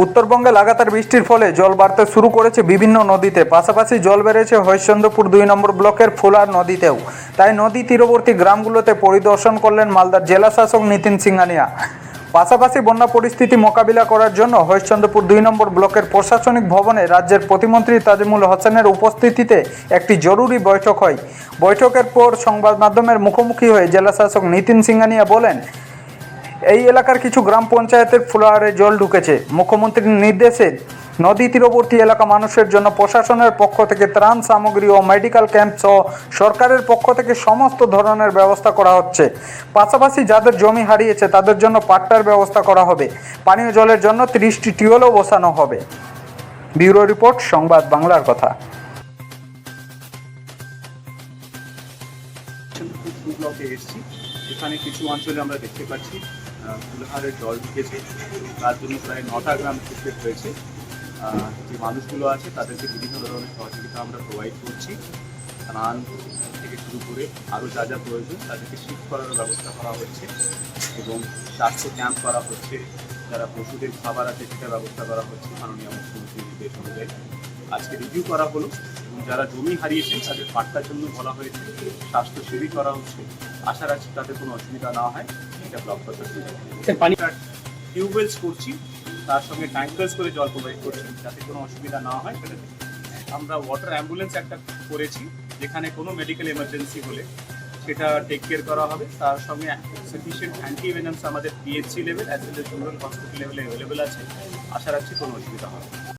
উত্তরবঙ্গে লাগাতার বৃষ্টির ফলে জল বাড়তে শুরু করেছে বিভিন্ন নদীতে। পাশাপাশি জল বেড়েছে হরিশ্চন্দ্রপুর দুই নম্বর ব্লকের ফুলার নদীতেও। তাই নদী তীরবর্তী গ্রামগুলোতে পরিদর্শন করলেন মালদার জেলা শাসক নিতিন সিংহানিয়া। পাশাপাশি বন্যা পরিস্থিতি মোকাবিলা করার জন্য হরিশ্চন্দ্রপুর দুই নম্বর ব্লকের প্রশাসনিক ভবনে রাজ্যের প্রতিমন্ত্রী তাজিমুল হোসেনের উপস্থিতিতে একটি জরুরি বৈঠক হয়। বৈঠকের পর সংবাদ মাধ্যমের মুখোমুখি হয়ে জেলা শাসক নিতিন সিংহানিয়া বলেন এই এলাকার কিছু গ্রাম পঞ্চায়েতের ফ্লোয়ারে জল ঢুকেছে। মুখ্যমন্ত্রীর নির্দেশে নদী তীরবর্তী এলাকা মানুষের জন্য প্রশাসনের পক্ষ থেকে ত্রাণ সামগ্রী ও মেডিকেল ক্যাম্প সহ সরকারের পক্ষ থেকে সমস্ত ধরনের ব্যবস্থা করা হচ্ছে। পাশাপাশি যাদের জমি হারিয়েছে, তাদের জন্য পাট্টার ব্যবস্থা করা হবে। পানীয় জলের জন্য তিরিশটি টিউবওয়েলও বসানো হবে। ব্যুরো রিপোর্ট, সংবাদ বাংলার কথা। ব্লকে এসেছি এখানে কিছু অঞ্চলে আমরা দেখতে পাচ্ছি আহ, ফুলহারের জল ঢুকেছে তার জন্য প্রায় নটা গ্রাম ক্ষেত্রে হয়েছে যে মানুষগুলো আছে তাদেরকে বিভিন্ন ধরনের সহযোগিতা আমরা প্রোভাইড করছি। স্নান থেকে শুরু করে আরও যা যা প্রয়োজন তাদেরকে শিফট করার ব্যবস্থা করা হচ্ছে এবং স্বাস্থ্য ক্যাম্প করা হচ্ছে। যারা পশুদের খাবার আছে সেটা ব্যবস্থা করা হচ্ছে মাননীয় মুখ্যমন্ত্রীর নির্দেশ অনুযায়ী। আজকে রিভিউ করা হলো এবং যারা জমি হারিয়েছেন তাদের পাট্টার জন্য বলা হয়েছে স্বাস্থ্য শিবির করা হচ্ছে। আশা রাখছি তাদের কোনো অসুবিধা না হয়। এটা ব্লক প্রশাসন পানি টিউবওয়েলস করছি, তার সঙ্গে ট্যাঙ্কার্স করে জল প্রোভাইড করছি, যাতে কোনো অসুবিধা না হয়। সেটা আমরা ওয়াটার অ্যাম্বুলেন্স একটা করেছি, যেখানে কোনো মেডিকেল এমার্জেন্সি হলে সেটা টেক কেয়ার করা হবে। তার সঙ্গে সাফিসিয়েন্ট অ্যান্টি ভেনামস আমাদের PHC level as well as general hospital লেভেলে অ্যাভেলেবেল আছে। আশা রাখছি কোনো অসুবিধা হবে।